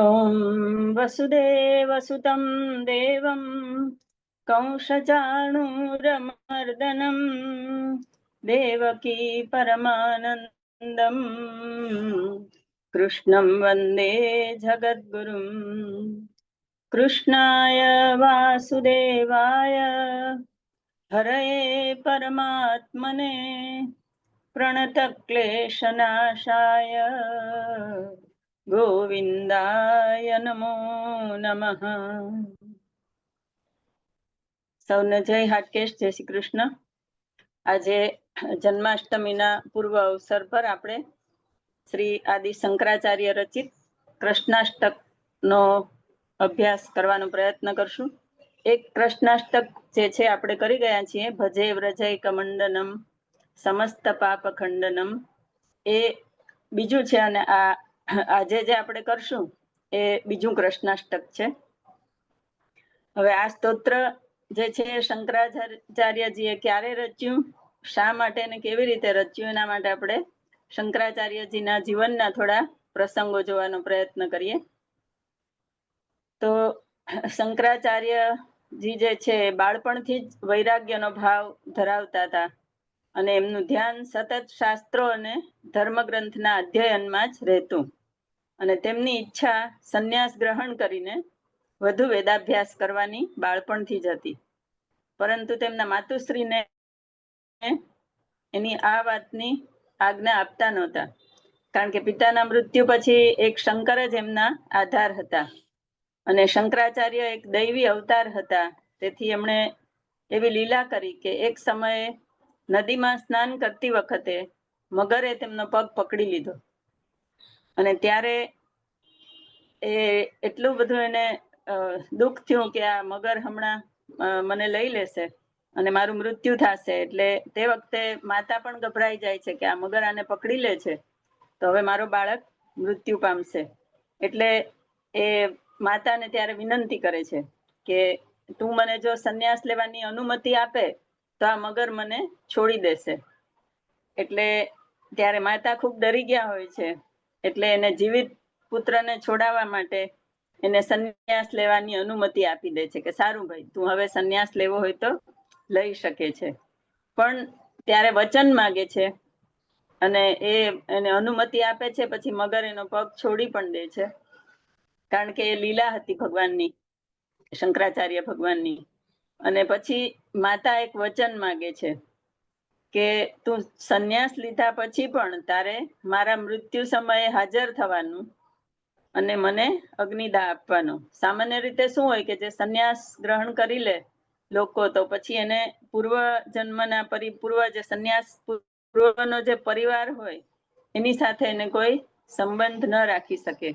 ॐ वसुदेवसुतं देवं कंसचाणूरमर्दनं देवकी परमानन्दम् कृष्णं वन्दे जगद्गुरुम् कृष्णाय वासुदेवाय हरये परमात्मने प्रणतक्लेशनाशाय ગોવિંદાય નમો નમઃ. સૌને જય હાટકેશ, જય શ્રી કૃષ્ણ. આજે જન્માષ્ટમીના પૂર્વ અવસર પર આપણે શ્રી આદિ શંકરાચાર્ય રચિત કૃષ્ણાષ્ટક નો અભ્યાસ કરવાનો પ્રયત્ન કરશું. એક કૃષ્ણાષ્ટક જે છે, આપણે કરી ગયા છીએ, ભજે વ્રજય કમંડનમ, સમસ્ત પાપ ખંડનમ. એ બીજું છે અને આ આજે જે આપણે કરશું એ બીજું કૃષ્ણાષ્ટક છે. હવે આ સ્તોત્ર જે છે શંકરાચાર્યજીએ ક્યારે રચ્યું? શા માટે અને કેવી રીતે રચ્યું? એના માટે આપણે શંકરાચાર્યજીના જીવનના થોડા પ્રસંગો જોવાનો પ્રયત્ન કરીએ. તો શંકરાચાર્યજી જે છે બાળપણથી જ વૈરાગ્યનો ભાવ ધરાવતા હતા અને એમનું ધ્યાન સતત શાસ્ત્રો અને ધર્મગ્રંથના અધ્યયનમાં જ રહેતું. અને તેમની ઈચ્છા સંન્યાસ ગ્રહણ કરીને વધુ વેદાભ્યાસ કરવાની બાળપણથી જ હતી. પરંતુ તેમના માતુશ્રીને એની આ વાતની આજ્ઞા આપતા નહોતા. કારણ કે પિતાના મૃત્યુ પછી એક શંકર જ એમના આધાર હતા. અને શંકરાચાર્ય એક દૈવી અવતાર હતા. તેથી એમણે એવી લીલા કરી કે એક સમયે નદીમાં સ્નાન કરતી વખતે મગરે તેમનો પગ પકડી લીધો. અને ત્યારે એ એટલું બધું એને દુઃખ થયું કે આ મગર હમણાં મને લઈ લેશે અને મારું મૃત્યુ થશે. એટલે તે વખતે માતા પણ ગભરાઈ જાય છે કે આ મગર આને પકડી લે છે. તો હવે મારો બાળક મૃત્યુ પામશે. એટલે એ માતાને ત્યારે વિનંતી કરે છે કે તું મને જો સંન્યાસ લેવાની અનુમતિ આપે, તો આ મગર મને છોડી દેશે. એટલે ત્યારે માતા ખૂબ ડરી ગયા હોય છે. એટલે એને જીવિત પુત્રને છોડાવવા માટે એને સંન્યાસ લેવાની અનુમતિ આપી દે છે કે સારું ભાઈ, તું હવે સંન્યાસ લેવો હોય તો લઈ શકે છે. પણ ત્યારે વચન માગે છે અને એ એને અનુમતિ આપે છે, પછી મગર એનો પગ છોડી પણ દે છે. કારણ કે એ લીલા હતી ભગવાનની, શંકરાચાર્ય ભગવાનની. અને પછી માતા એક વચન માગે છે. કે તું સંન્યાસ લીધા પછી પણ તારે મારા મૃત્યુ સમયે હાજર થવાનું અને મને અગ્નિદાહ આપવાનો. સામાન્ય રીતે શું હોય કે જે સંન્યાસ ગ્રહણ કરી લે લોકો, તો પછી એને પૂર્વ જન્મના પરી, પૂર્વ જે સંન્યાસ, પૂર્વનો જે પરિવાર હોય, એની સાથે એને કોઈ સંબંધ ન રાખી શકે.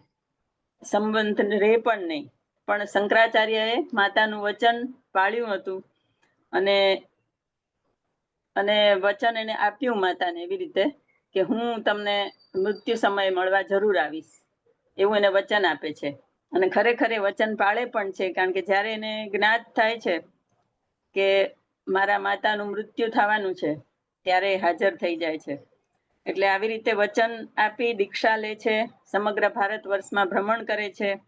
સંબંધ રે પણ નહીં. પણ શંકરાચાર્યએ માતાનું વચન પાળ્યું હતું અને અને વચન એને આપ્યું માતાને એવી રીતે કે હું તમને મૃત્યુ સમયે મળવા જરૂર આવીશ. એવું એને વચન આપે છે. અને ખરેખર એ વચન પાળે પણ છે, કારણ કે જ્યારે એને જ્ઞાત થાય છે કે મારા માતાનું મૃત્યુ થવાનું છે, ત્યારે હાજર થઈ જાય છે. એટલે આવી રીતે વચન આપી, દીક્ષા લે છે, સમગ્ર ભારત વર્ષમાં ભ્રમણ કરે છે.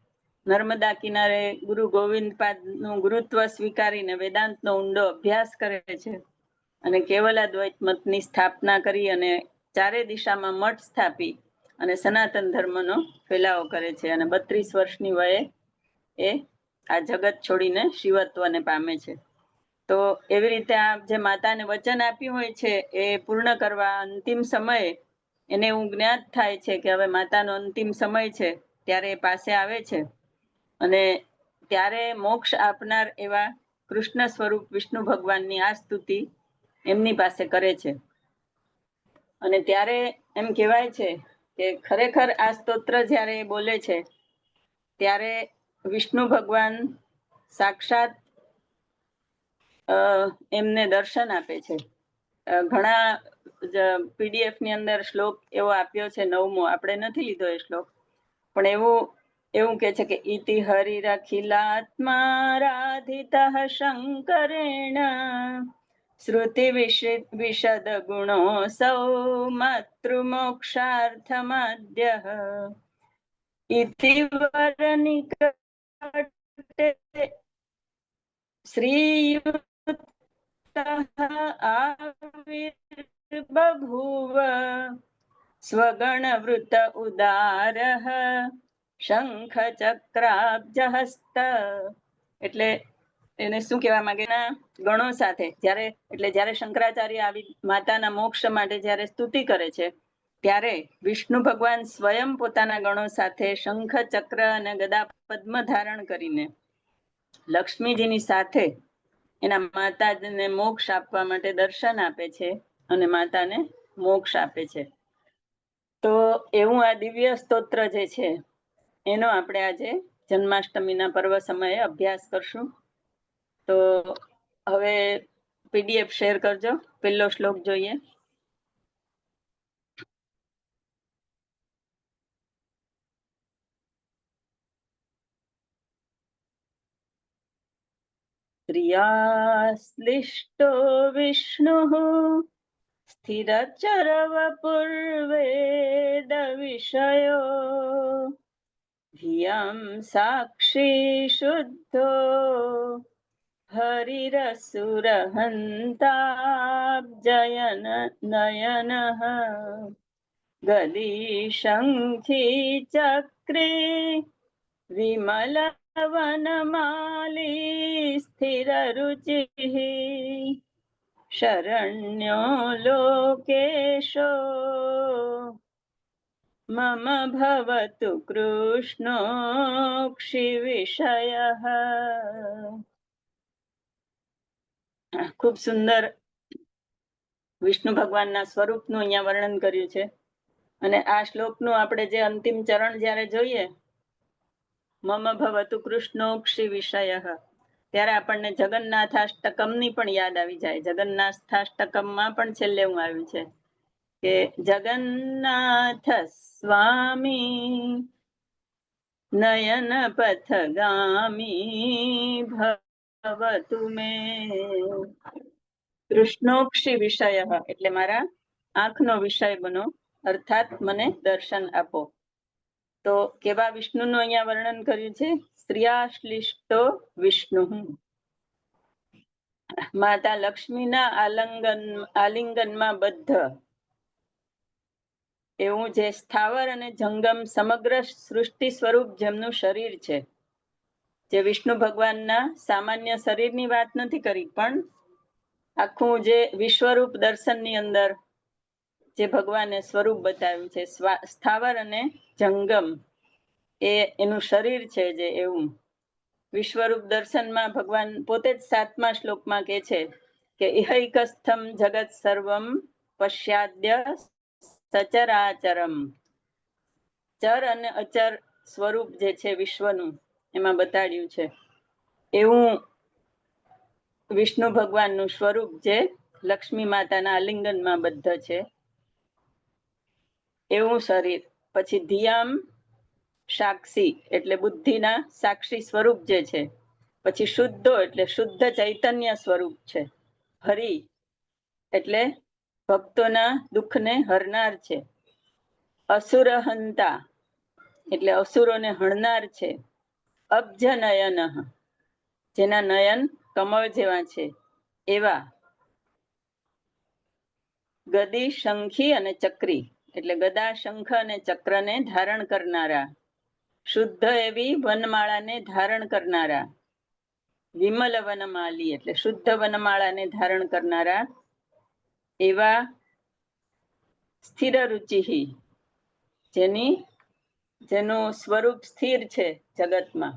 નર્મદા કિનારે ગુરુ ગોવિંદ પાદનું ગુરુત્વ સ્વીકારીને વેદાંતનો ઊંડો અભ્યાસ કરે છે. અને કેવલાદ્વૈત મતની સ્થાપના કરી અને ચારે દિશામાં મઠ સ્થાપી અને સનાતન ધર્મનો ફેલાવો કરે છે. અને બત્રીસ વર્ષની વયે એ આ જગત છોડીને શિવત્વને પામે છે. તો એવી રીતે આ જે માતાને વચન આપ્યું હોય છે એ પૂર્ણ કરવા અંતિમ સમયે એને એવું જ્ઞાત થાય છે કે હવે માતાનો અંતિમ સમય છે ત્યારે એ પાસે આવે છે. અને ત્યારે મોક્ષ આપનાર એવા કૃષ્ણ સ્વરૂપ વિષ્ણુ ભગવાનની આ સ્તુતિ એમની પાસે કરે છે. અને ત્યારે એમ કહેવાય છે કે ખરેખર આ સ્તોત્ર જ્યારે બોલે છે, ત્યારે વિષ્ણુ ભગવાન સાક્ષાત એમને દર્શન આપે છે. ઘણા પીડીએફની અંદર શ્લોક એવો આપ્યો છે નવમો. આપણે નથી લીધો એ શ્લોક. પણ એવું એવું કે છે કે ઇતિ હરિરખિલાત્મા રાધિત શંકરેણ. શ્રુતિ વિશદ ગુણો સૌ માતૃમોક્ષાર્થમાદ્ય ઇતિ વરનિકટે શ્રીયુક્તઃ આવિર્બભૂવ સ્વગણવૃત ઉદાર શંખ ચક્રાબ્જહસ્ત એટલે એને શું કહેવા માંગેના ગણો સાથે. જ્યારે, એટલે જ્યારે શંકરાચાર્ય આવી માતાના મોક્ષ માટે જ્યારે સ્તુતિ કરે છે, ત્યારે વિષ્ણુ ભગવાન સ્વયં પોતાના ગણો સાથે શંખ, ચક્ર અને ગદા પદ્મ ધારણ કરીને લક્ષ્મીજીની સાથે એના માતાને મોક્ષ આપવા માટે દર્શન આપે છે અને માતાને મોક્ષ આપે છે. તો એવું આ દિવ્ય સ્તોત્ર જે છે, એનો આપણે આજે જન્માષ્ટમીના પર્વ સમયે અભ્યાસ કરશું. તો હવે પીડીએફ શેર કરજો પેલો શ્લોક જોઈએ स्त्रियाश्लिष्टो विष्णुः स्थिरचरवपुर्वेदविषयो धियं साक्षी शुद्धो हरिरसुरहन्ताब्जयन नयनः गदीशङ्खी चक्रे विमलवनमाली स्थिररुचिः शरण्यो लोकेशो मम भवतु कृष्णोक्षिविषयः ખૂબ સુંદર વિષ્ણુ ભગવાનના સ્વરૂપનું અહીંયા વર્ણન કર્યું છે. અને આ શ્લોકનું આપણે જે અંતિમ ચરણ જ્યારે જોઈએ, મમ ભવતુ કૃષ્ણોક્ષી વિષય, ત્યારે આપણને જગન્નાથાષ્ટકમની પણ યાદ આવી જાય. જગન્નાથાષ્ટકમમાં પણ છેલ્લે હું આવ્યું છે કે જગન્નાથ સ્વામી નયન પથગામી ભવતુ મે કૃષ્ણોક્ષી વિષય એટલે મારા આંખનો વિષય બનો, અર્થાત મને દર્શન આપો. તો કેવા વિષ્ણુનું અહીંયા વર્ણન કર્યું છે? સ્ત્રીયાશ્લિષ્ટો વિષ્ણુ. માતા લક્ષ્મીના આલિંગન, આલિંગનમાં બદ્ધ. એવું જે સ્થાવર અને જંગમ સમગ્ર સૃષ્ટિ સ્વરૂપ જેમનું શરીર છે. જે વિષ્ણુ ભગવાનના સામાન્ય શરીરની વાત નથી કરી, પણ આખું જે વિશ્વરૂપ દર્શનની અંદર જે ભગવાને સ્વરૂપ બતાવ્યું છે સ્થાવર અને જંગમ, એ એનું શરીર છે જે એવું. વિશ્વરૂપ દર્શનમાં ભગવાન પોતે જ સાતમા શ્લોકમાં કે છે કે, ઇહૈકસ્થમ જગત સર્વમ પશ્ચાદ્ય સચરાચરમ. ચર અને અચર સ્વરૂપ જે છે વિશ્વનું એમાં બતાડ્યું છે. એવું વિષ્ણુ ભગવાનનું સ્વરૂપ જે લક્ષ્મી માતાના આલિંગનમાં બદ્ધ છે. એવું શરીર. પછી ધ્યામ સાક્ષી એટલે બુદ્ધિના સાક્ષી સ્વરૂપ જે છે. પછી શુદ્ધો એટલે શુદ્ધ ચૈતન્ય સ્વરૂપ છે. હરિ એટલે ભક્તોના દુઃખને હરનાર છે. અસુરહંતા એટલે અસુરોને હણનાર છે. અબ્જ નયન જેના નયન કમળ જેવા છે. એવા ગદી, શંખી અને ચક્રી. એટલે ગદા, શંખ અને ચક્રને ધારણ કરનારા. શુદ્ધ એવી વનમાળાને ધારણ કરનારા. વિમલ વનમાલી, એટલે શુદ્ધ વનમાળાને ધારણ કરનારા. એવા સ્થિર રુચિ જેની જેનું સ્વરૂપ સ્થિર છે જગતમાં.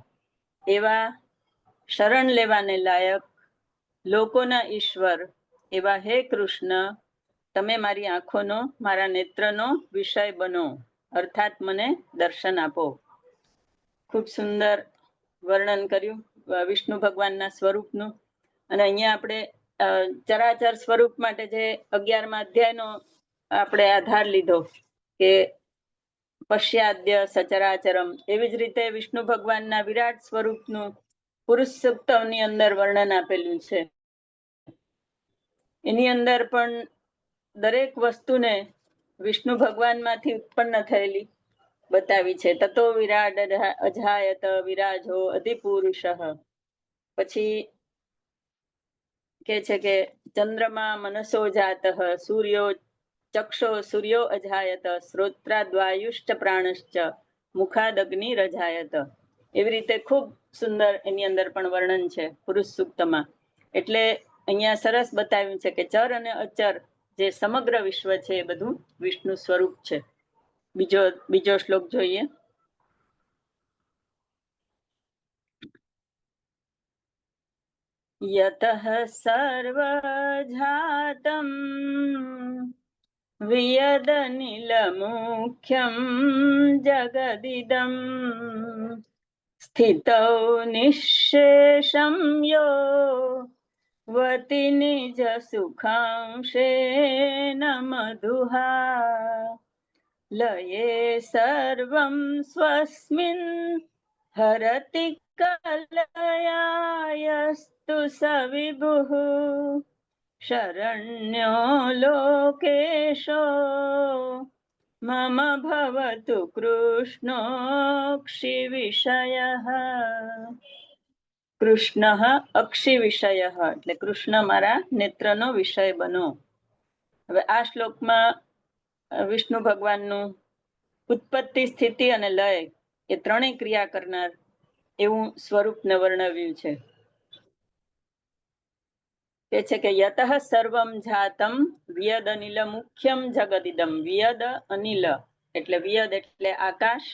એવા શરણ લેવાને લાયક લોકોના ઈશ્વર, એવા હે કૃષ્ણ, તમે મારી આંખોનો, મારા નેત્રનો વિષય બનો. અર્થાત મને દર્શન આપો. ખૂબ સુંદર વર્ણન કર્યું વિષ્ણુ ભગવાનના સ્વરૂપનું. અને અહીંયા આપણે ચરાચર સ્વરૂપ માટે જે અગિયારમા અધ્યાયનો આપણે આધાર લીધો કે પશ્ચાદ્ય સચરાચરમ. એવી જ રીતે વિષ્ણુ ભગવાનના વિરાટ સ્વરૂપનું પુરુષ સૂક્તની અંદર વર્ણન આપેલું છે. એની અંદર પણ દરેક વસ્તુને વિષ્ણુ ભગવાનમાંથી ઉત્પન્ન થયેલી બતાવી છે. તતો વિરાટ અજા- અજાયત વિરાજો, અધિપુરુષ. પછી કે છે કે ચંદ્રમા મનસો જાત, સૂર્યો ચક્ષો સૂર્યો અજાયત શ્રોત્રાદ્વાયુષ્ટ પ્રાણશ્ચ મુખાદગ્નિ રજાયત એવી રીતે ખૂબ સુંદર એની અંદર પણ વર્ણન છે પુરુષ સૂક્તમાં. એટલે અહીંયા સરસ બતાવ્યું છે કે ચર અને અચર જે સમગ્ર વિશ્વ છે એ બધું વિષ્ણુ સ્વરૂપ છે. બીજો બીજો શ્લોક જોઈએ. યતઃ સર્વજાતમ વિયદનિલમુખ્યમ જગદિદમ સ્થિતૌ નિઃશેષં યો વતિ નિજ સુખાંશેન મધુહા લયે સર્વં સ્વસ્મિન હરતિ કલયાયસ્તુ સવિભુઃ लोकेशो मम भवतु વિષયઃ કૃષ્ણ અક્ષી વિષય એટલે કૃષ્ણ મારા નેત્રનો વિષય બનો। હવે આ શ્લોકમાં વિષ્ણુ ભગવાનનું ઉત્પત્તિ, સ્થિતિ અને લય એ ત્રણેય ક્રિયા કરનાર એવું સ્વરૂપને વર્ણવ્યું છે। તે છે કે યતઃ સર્વમ જાતમ વ્યદ અનિલ મુખ્યમ જગદિદમ વ્યદ અનિલ એટલે વ્યદ એટલે આકાશ,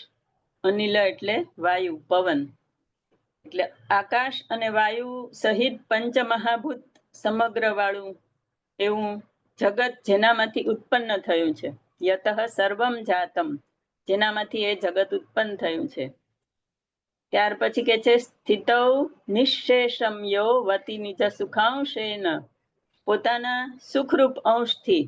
અનિલ એટલે વાયુ, પવન। એટલે આકાશ અને વાયુ સહિત પંચમહાભૂત સમગ્ર વાળું એવું જગત જેનામાંથી ઉત્પન્ન થયું છે. યતઃ સર્વમ જાતમ, જેનામાંથી એ જગત ઉત્પન્ન થયું છે. ત્યાર પછી કે છે, સ્થિતૌ નિઃશેષમ યો વતી નિજ સુખાંશેન. પોતાના સુખરૂપ અંશથી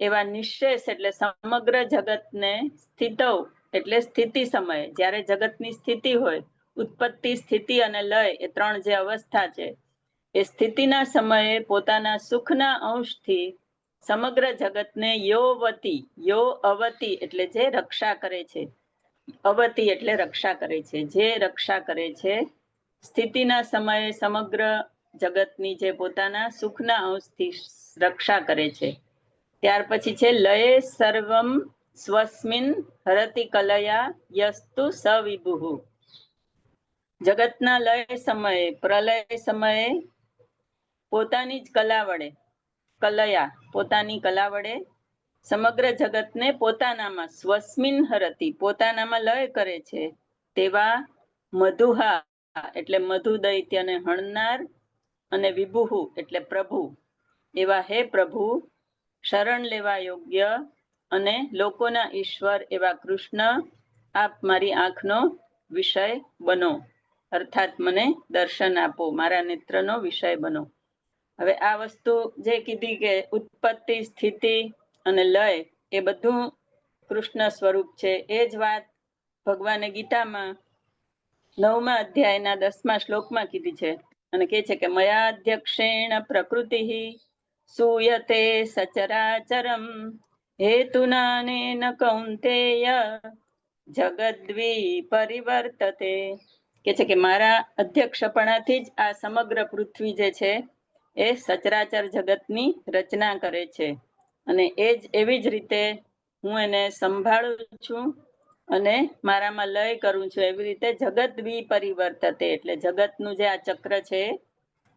એવા નિઃશેષ એટલે સમગ્ર જગતને સ્થિતૌ એટલે સ્થિતિ સમય. જ્યારે જગતની સ્થિતિ હોય, ઉત્પત્તિ, સ્થિતિ અને લય એ ત્રણ જે અવસ્થા છે, એ સ્થિતિના સમયે પોતાના સુખના અંશથી સમગ્ર જગતને યો વતી, યો અવતી એટલે જે રક્ષા કરે છે. અવતી એટલે રક્ષા કરે છે. જે રક્ષા કરે છે, સ્થિતિના સમયે સમગ્ર જગતની જે પોતાના સુખના અંશથી રક્ષા કરે છે. ત્યાર પછી છે, લયે સર્વમ સ્વસ્મિન હરતિ કલયા યસ્તુ સવિભુ જગતના લય સમયે, પ્રલય સમયે પોતાની જ કલા વડે, કલયા, પોતાની કલા વડે સમગ્ર જગતને પોતાનામાં સ્વસ્મિન હરતી, પોતાનામાં લય કરે છે તેવા મધુહા, એટલે મધુ દૈત્યને હણનાર અને વિભુહુ, એટલે પ્રભુ. એવા હે પ્રભુ, શરણ લેવા યોગ્ય અને લોકોના ઈશ્વર એવા કૃષ્ણ, આપ મારી આંખનો વિષય બનો. અર્થાત મને દર્શન આપો, મારા નેત્રનો વિષય બનો. હવે આ વસ્તુ જે કીધી કે ઉત્પત્તિ સ્થિતિ અને લય એ બધું કૃષ્ણ સ્વરૂપ છે. એ જ વાત ભગવાને ગીતામાં નવમા અધ્યાયના દસમા શ્લોકમાં કીધી છે અને કે છે કે, મયાધ્યક્ષેણ પ્રકૃતિ સૂયતે સચરાચરમ હેતુનાનેન કૌંતેય જગદ્વી પરિવર્તતે કે છે કે, મારા અધ્યક્ષપણાથી જ આ સમગ્ર પૃથ્વી જે છે, એ સચરાચર જગતની રચના કરે છે. અને એ જ, એવી જ રીતે હું એને સંભાળું છું અને મારામાં લય કરું છું. એવી રીતે જગત બી પરિવર્તતે, એટલે જગતનું જે આ ચક્ર છે,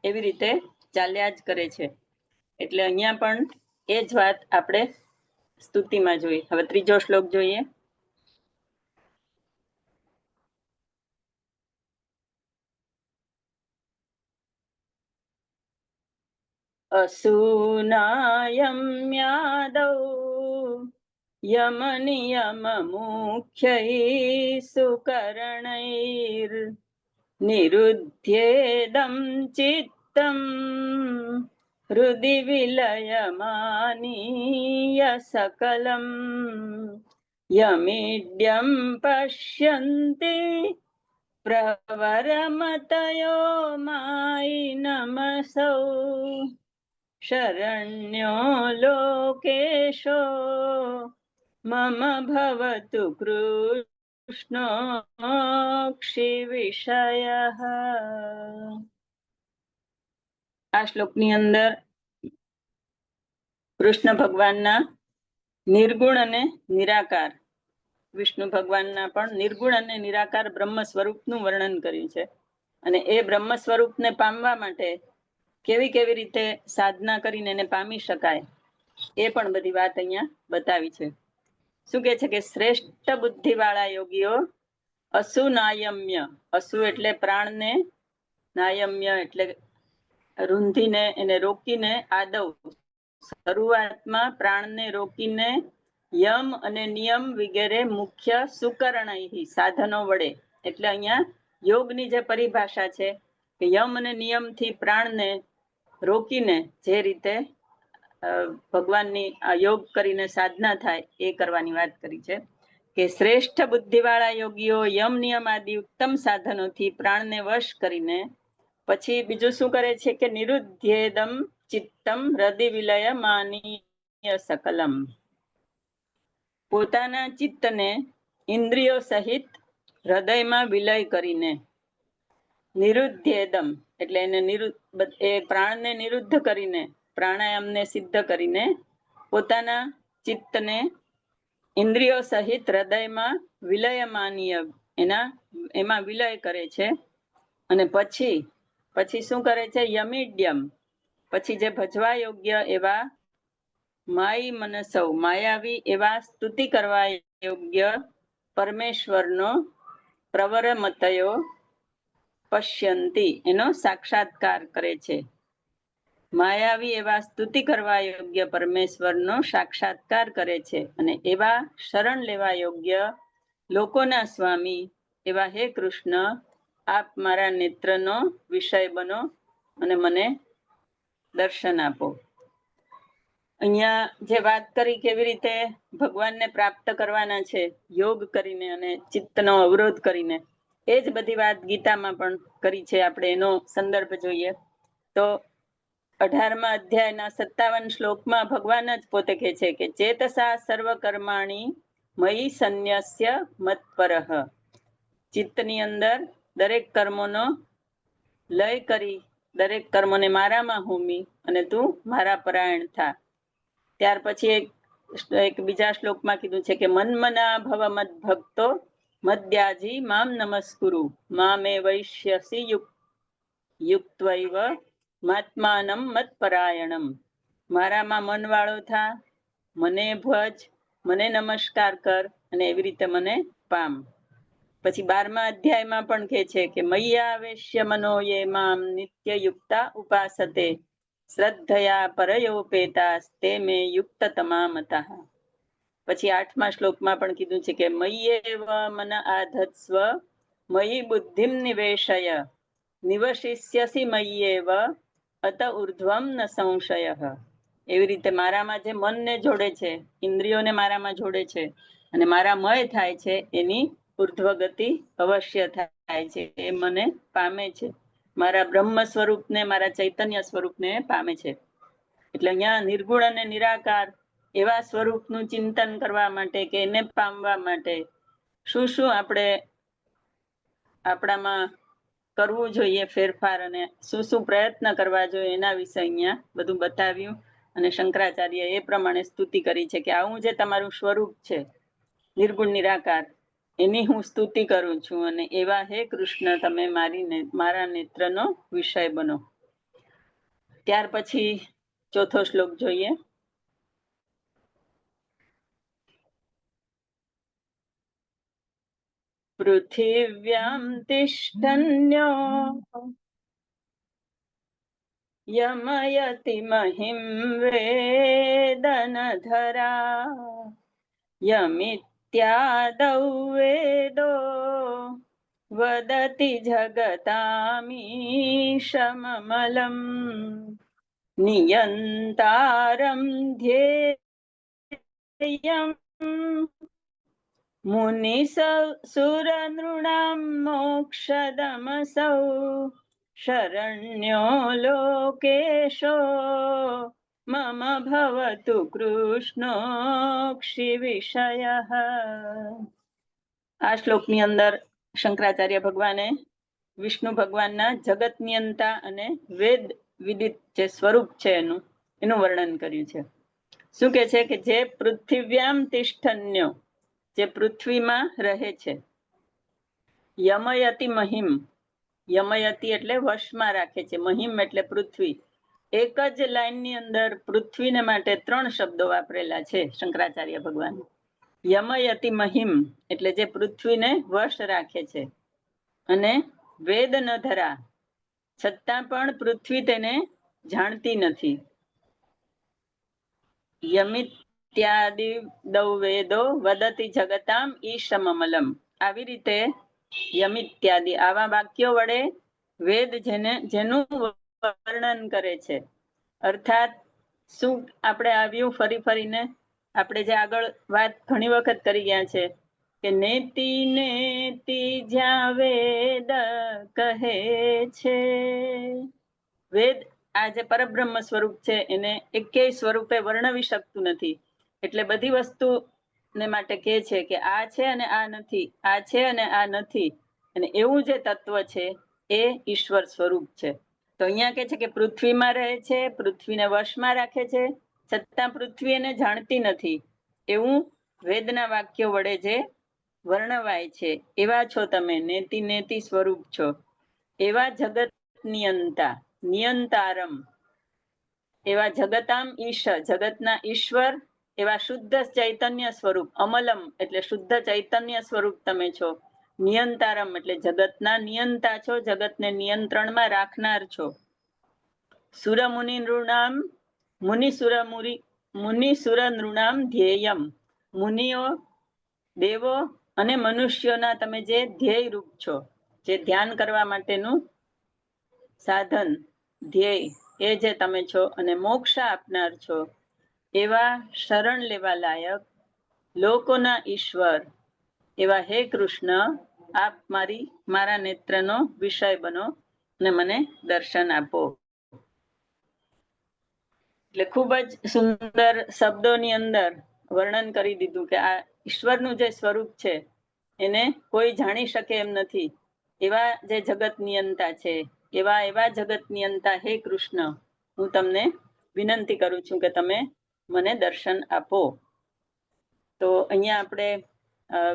એવી રીતે ચાલ્યા જ કરે છે. એટલે અહીંયા પણ એ જ વાત આપણે સ્તુતિમાં જોઈ. હવે ત્રીજો શ્લોક જોઈએ. અસુનાયમ યાદૌ યમનિયમમુખ્યૈ સુકર્ણૈર નિરુધ્યેદં ચિત્તમ હૃદિ વિલયમાનીય સકલમ યમીડ્યમ પશ્યન્તિ પ્રવરમતયો માઈ નમસૌ શરણ્યો લોકેશો મમ ભવતુ કૃષ્ણોક્ષી વિષય આ શ્લોકની અંદર કૃષ્ણ ભગવાનના નિર્ગુણ અને નિરાકાર વિષ્ણુ ભગવાનના પણ નિર્ગુણ અને નિરાકાર બ્રહ્મ સ્વરૂપનું વર્ણન કર્યું છે। અને એ બ્રહ્મ સ્વરૂપને પામવા માટે કેવી કેવી રીતે સાધના કરીને એને પામી શકાય, એ પણ બધી વાત અહીંયા બતાવી છે. શું કે છે કે શ્રેષ્ઠ બુદ્ધિ વાળા યોગીઓ અસુ નાયમ્ય અસુ એટલે પ્રાણને, નાયમ્ય એટલે રૂંધીને એને રોકીને આદવ, શરૂઆતમાં પ્રાણને રોકીને યમ અને નિયમ વગેરે મુખ્ય સુકરણહી સાધનો વડે. એટલે અહીંયા યોગની જે પરિભાષા છે કે યમ અને નિયમથી પ્રાણને રોકીને જે રીતે ભગવાનની યોગ કરીને સાધના થાય એ કરવાની વાત કરી છે કે શ્રેષ્ઠ બુદ્ધિવાળા યોગીઓ યમ નિયમ આદિ ઉત્તમ સાધનોથી પ્રાણને વશ કરીને, પછી બીજું શું કરે છે કે નિરુદ્ધેદમ ચિત્તમ હૃદય વિલય માનીય સકલમ. પોતાના ચિત્તને ઇન્દ્રિયો સહિત હૃદયમાં વિલય કરીને, નિરુદ્ધેદમ એટલે એને નિરુદ્ધ એ પ્રાણને નિરુદ્ધ કરીને, પ્રાણાયામને સિદ્ધ કરીને પોતાના ચિત્તને ઇન્દ્રિયો સહિત હૃદયમાં વિલયમાનીય, એના, એમાં વિલય કરે છે. અને પછી પછી શું કરે છે? યમિડ્યમ. પછી જે ભજવા યોગ્ય એવા માઈ મનસવ માયાવી એવા સ્તુતિ કરવા યોગ્ય પરમેશ્વરનો પ્રવર મતયો પશ્યંતી એનો સાક્ષાત્કાર કરે છે. માયાવી એવા સ્તુતિ કરવા યોગ્ય પરમેશ્વરનો સાક્ષાત્કાર કરે છે અને એવા શરણ લેવા યોગ્ય લોકોના સ્વામી એવા હે કૃષ્ણ, આપ મારા નેત્રનો વિષય બનો અને મને દર્શન આપો. અહીંયા જે વાત કરી કેવી રીતે ભગવાનને પ્રાપ્ત કરવાના છે, યોગ કરીને અને ચિત્તનો અવરોધ કરીને. એ જ બધી વાત ગીતામાં પણ કરી છે આપણે એનો સંદર્ભ જોઈએ. તો અઢારમા અધ્યાયના સત્તાવન શ્લોકમાં ભગવાન જ પોતે કહે છે કે ચેતસા સર્વ કર્માણી મયી સંન્યસ્ય મતપરહ ચિત્તની અંદર દરેક કર્મોનો લય કરી દરેક કર્મોને મારામાં હોમી અને તું મારા પરાયણ થા. ત્યાર પછી એક બીજા શ્લોકમાં કીધું છે કે મનમના ભવ મદ ભક્તો મદ્યાજી મામ નમસ્કુરુ મામે વૈશ્યસી યુક્ત યુક્તવૈવ માત્માનમ મતપરાયણમ મારામાં મનવાળો થા મને ભજ મને નમસ્કાર કર અને એવી રીતે મને પામ. પછી બારમા અધ્યાયમાં પણ કહે છે કે મય્યાવેશ્ય મનો યે મામ નિત્ય યુક્તા ઉપાસતે. શ્રદ્ધયા પરયોપેતાસ્તે મે યુક્ત તમામતઃ પછી આઠમા શ્લોકમાં પણ કીધું છે કે, મય્યેવ મન આધત્સ્વ, મયી બુદ્ધિમ નિવેશય, નિવશિષ્યસી મય્યેવ, અત ઉર્ધ્વમ ન સંશય. એવી રીતે મારામાં જે મનને જોડે છે, ઇન્દ્રિયોને મારામાં જોડે છે, અને મારા મય થાય છે, એની ઉર્ધ્વ ગતિ અવશ્ય થાય છે, એ મને પામે છે. મારા બ્રહ્મ સ્વરૂપને, મારા ચૈતન્ય સ્વરૂપને પામે છે. એટલે અહીંયા નિર્ગુણ અને નિરાકાર એવા સ્વરૂપનું ચિંતન કરવા માટે કે એને પામવા માટે શું શું આપણે આપણામાં કરવું જોઈએ ફેરફાર અને શું શું પ્રયત્ન કરવા જોઈએ એના વિશે અહીંયા બધું બતાવ્યું. અને શંકરાચાર્ય એ પ્રમાણે સ્તુતિ કરી છે કે આવું જે તમારું સ્વરૂપ છે, નિર્ગુણ નિરાકાર, એની હું સ્તુતિ કરું છું અને એવા હે કૃષ્ણ તમે મારી મારા નેત્રનો વિષય બનો. ત્યાર પછી ચોથો શ્લોક જોઈએ. પૃથિવ્યામ તિષ્ઠન્યો યમયતિ મહિમ વેદનધરા યમિત્યાદૌ વેદો વદતિ જગતામીશમમલમ નિયંતારમ ધ્યેયમ मुनिसुरनृणां मोक्षदमसौ शरण्यो लोकेशो મમ ભવતુ કૃષ્ણોક્ષી વિષય આ શ્લોકની અંદર શંકરાચાર્ય ભગવાને વિષ્ણુ ભગવાનના જગત નિયંતા અને વેદ વિદિત જે સ્વરૂપ છે એનું એનું વર્ણન કર્યું છે શું કે છે કે જે પૃથ્વ્યામ તિષ્ઠન્યો જે પૃથ્વીમાં રહે છે. યમયતિ મહિમ. યમયતિ એટલે વશમાં રાખે છે. મહિમ એટલે પૃથ્વી. એક જ લાઈનની અંદર પૃથ્વીને માટે ત્રણ શબ્દો વાપરેલા છે શંકરાચાર્ય ભગવાન. યમયતિ મહિમ એટલે જે પૃથ્વીને વશ રાખે છે. અને વેદ ન ધરા. છતાં પણ પૃથ્વી તેને જાણતી નથી. યમિત્યાદિ દૌ વેદો વદતિ જગતામ ઈશમમલમ આવી રીતે યમિત્યાદિ આવા વાક્યો વડે વેદ જેને, જેનું વર્ણન કરે છે. અર્થાત શું આપણે આવ્યું ફરી ફરીને આપણે જે આગળ વાત ઘણી વખત કરી ગયા છે કે નેતિ નેતિ જ્યાં વેદ કહે છે. વેદ આ જે પરબ્રહ્મ સ્વરૂપ છે એને એકેય સ્વરૂપે વર્ણવી શકતું નથી. એટલે બધી વસ્તુ ને માટે કહે છે કે આ છે અને આ નથી, આ છે અને આ નથી. અને એવું જે તત્વ છે, એ ઈશ્વર સ્વરૂપ છે. તો અહીંયા કે છે કે પૃથ્વીમાં રહે છે, પૃથ્વીને વશમાં રાખે છે, છતાં પૃથ્વી એને જાણતી નથી. એવું વેદના વાક્યો વડે જે વર્ણવાય છે, એવા છો તમે, નેતિ નેતિ સ્વરૂપ છો. એવા જગત નિયંતા નિયંતારમ. એવા જગતામ ઈશ, જગતના ઈશ્વર એવા શુદ્ધ ચૈતન્ય સ્વરૂપ, અમલમ એટલે શુદ્ધ ચૈતન્ય સ્વરૂપ તમે છો. નિયંતારમ એટલે જગતના નિયંતા છો, જગતને નિયંત્રણમાં રાખનાર છો. સુરમુનિ નૃણામ, મુનિ મુનિ સુર નૃણામ ધ્યેયમ. મુનિઓ, દેવો અને મનુષ્યોના તમે જે ધ્યેય રૂપ છો, જે ધ્યાન કરવા માટેનું સાધન, ધ્યેય, એ જે તમે છો અને મોક્ષ આપનાર છો. એવા શરણ લેવા લાયક લોકોના ઈશ્વર. એવા હે કૃષ્ણ, આપ મારી, મારા નેત્રનો વિષય બનો ને મને દર્શન આપો. એટલે ખૂબ જ સુંદર શબ્દોની અંદર વર્ણન કરી દીધું કે આ ઈશ્વરનું જે સ્વરૂપ છે, એને કોઈ જાણી શકે એમ નથી. એવા જે જગત નિયંતા છે, એવા એવા જગત નિયંતા હે કૃષ્ણ. હું તમને વિનંતી કરું છું કે તમે મને દર્શન આપો. તો અહીંયા આપણે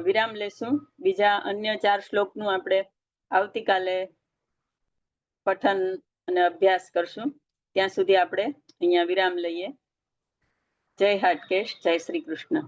વિરામ લેશું. બીજા અન્ય ચાર શ્લોકનું આપણે આવતીકાલે પઠન અને અભ્યાસ કરશું. ત્યાં સુધી આપણે અહીંયા વિરામ લઈએ. જય હાટકેશ, જય શ્રી કૃષ્ણ.